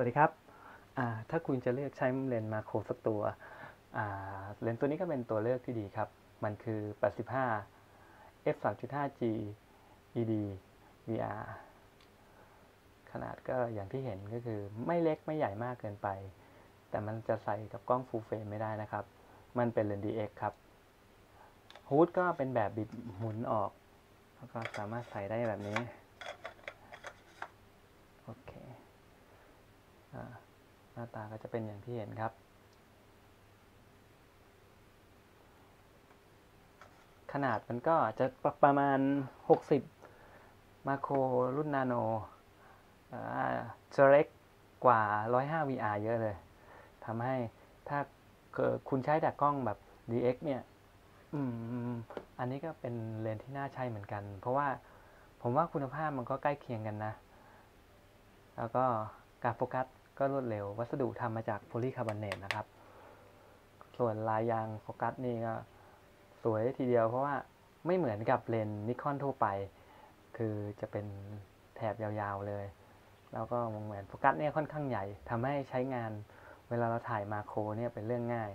วัสดีครับถ้าคุณจะเลือกใช้เลนส์มาโครสักตัวเลนส์ตัวนี้ก็เป็นตัวเลือกที่ดีครับ มันคือ 85 f 3.5 g ed VR ขนาดก็อย่างที่เห็นก็คือไม่เล็กไม่ใหญ่มากเกินไป แต่มันจะใส่กับกล้อง full frame ไม่ได้นะครับ มันเป็นเลนส์ DX ครับฮูดก็เป็นแบบบิดหมุนออก แล้วก็สามารถใส่ได้แบบนี้ โอเคอ่าห น้าตาก็จะเป็นอย่างที่เห็นครับ ขนาดมันก็จะประมาณ 60 มาโครรุ่นนาโนจะเล็กกว่า 105 VR เยอะเลยทำให้ถ้าคุณใช้แต่กล้องแบบ DX เนี่ยอืมอันนี้ก็เป็นเลนส์ที่น่าใช้เหมือนกัน เพราะว่าผมว่าคุณภาพมันก็ใกล้เคียงกันนะ แล้วก็การโฟกัส ก็รวดเร็ว วัสดุทำมาจากโพลีคาร์บอเนตนะครับ ส่วนลายยางโฟกัสนี่ก็สวยทีเดียวเพราะว่าไม่เหมือนกับเลนนิคอนทั่วไป คือจะเป็นแถบยาวๆเลย แล้วก็วงแหวนโฟกัสเนี่ยค่อนข้างใหญ่ทำให้ใช้งานเวลาเราถ่ายมาโครเนี่ยเป็นเรื่องง่าย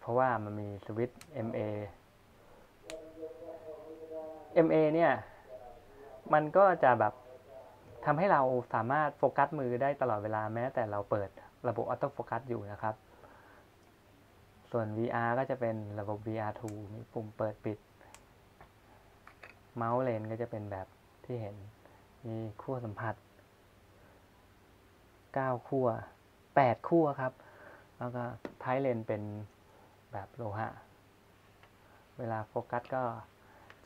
เพราะว่ามันมีสวิตช์ MA MA เนี่ย มันก็จะแบบ ทำให้เราสามารถโฟกัสมือได้ตลอดเวลาแม้ แต่เราเปิดระบบออโต้โฟกัสอยู่นะครับ ส่วน VR ก็จะเป็นระบบ VR2 มีปุ่มเปิดปิด เมาส์เลนก็จะเป็นแบบที่เห็น มีขั้วสัมผัส 9 ขั้ว 8 ขั้วครับ แล้วก็ท้ายเลนเป็นแบบโลหะ เวลาโฟกัสก็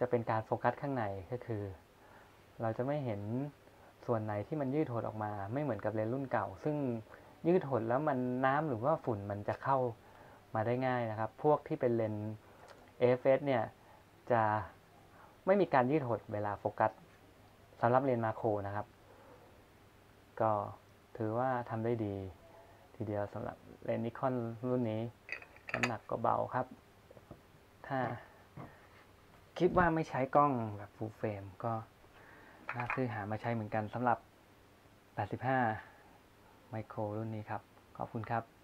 จะเป็นการโฟกัสข้างในก็คือ เราจะไม่เห็น ส่วนไหนที่มันยืดหดออกมา ไม่เหมือนกับเลนส์รุ่นเก่า ซึ่งยืดหดแล้วมันน้ำหรือว่าฝุ่นมันจะเข้ามาได้ง่ายนะครับ พวกที่เป็นเลนส์ AFS เนี่ยจะไม่มีการยืดหดเวลาโฟกัสสำหรับเลนส์มาโครนะครับ ก็ถือว่าทำได้ดีทีเดียวสำหรับเลนส์นิคอนรุ่นนี้น้ำหนักก็เบาครับ ถ้าคิดว่าไม่ใช้กล้องแบบ full frame ก็ น่าซื้อหามาใช้เหมือนกันสำหรับ 85 ไมโครรุ่นนี้ครับ ขอบคุณครับ